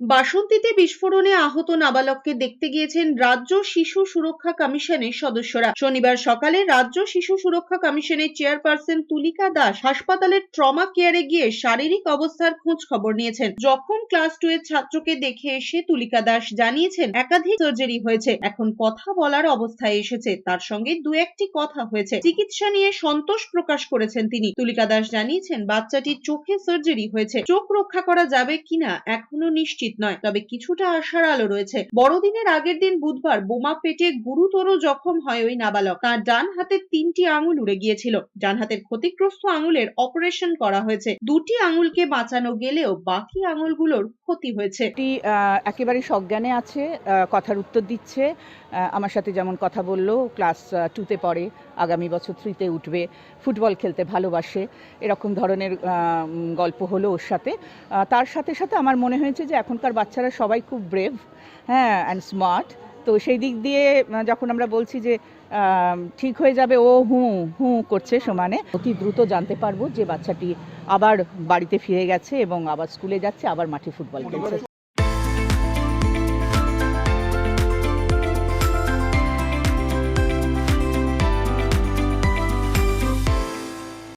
বাসন্তীতে বিস্ফোরণে আহত নাবালককে দেখতে গিয়েছেন রাজ্য শিশু সুরক্ষা কমিশনের সদস্যরা। শনিবার সকালে রাজ্য শিশু সুরক্ষা কমিশনের চেয়ারপারসন তুলিকা দাস হাসপাতালের ট্রমা কেয়ারে গিয়ে শারীরিক অবস্থার খোঁজ খবর নিয়েছেন। যখন ক্লাস টু এর ছাত্রকে দেখে এসে তুলিকা দাস জানিয়েছেন, একাধিক সার্জারি হয়েছে। এখন কথা বলার অবস্থায় এসেছে। তার সঙ্গে দু একটি কথা হয়েছে। চিকিৎসা নিয়ে সন্তোষ প্রকাশ করেছেন তিনি। তুলিকা দাস জানিয়েছেন, বাচ্চাটির চোখে সার্জারি হয়েছে। চোখ রক্ষা করা যাবে কিনা এখনও নিশ্চিত নয়। তবে কিছুটা আশার আলো রয়েছে। বড়দিনের আগের দিন বুধবার বোমা পেটে গুরুতর জখম হয় ওই নাবালক। তার ডান হাতের তিনটি আঙুল উড়ে গিয়েছিল। ডান হাতের ক্ষতিগ্রস্ত আঙুলের অপারেশন করা হয়েছে। দুটি আঙুলকে বাঁচানো গেলেও বাকি আঙুলগুলোর ক্ষতি হয়েছে। একেবারে সজ্ঞানে আছে কথার উত্তর দিচ্ছে। আমার সাথে যেমন কথা বলল, ক্লাস টুতে পড়ে, আগামী বছর থ্রিতে উঠবে, ফুটবল খেলতে ভালোবাসে, এরকম ধরনের গল্প হলো ওর সাথে। তার সাথে সাথে আমার মনে হয়েছে যে এখনকার বাচ্চারা সবাই খুব ব্রেভ হ্যাঁ অ্যান্ড স্মার্ট তো সেই দিক দিয়ে যখন আমরা বলছি যে ঠিক হয়ে যাবে, ও হু হু করছে সমানে, অতি দ্রুত জানতে পারব যে বাচ্চাটি আবার বাড়িতে ফিরে গেছে এবং আবার স্কুলে যাচ্ছে, আবার মাঠে ফুটবল খেলছে।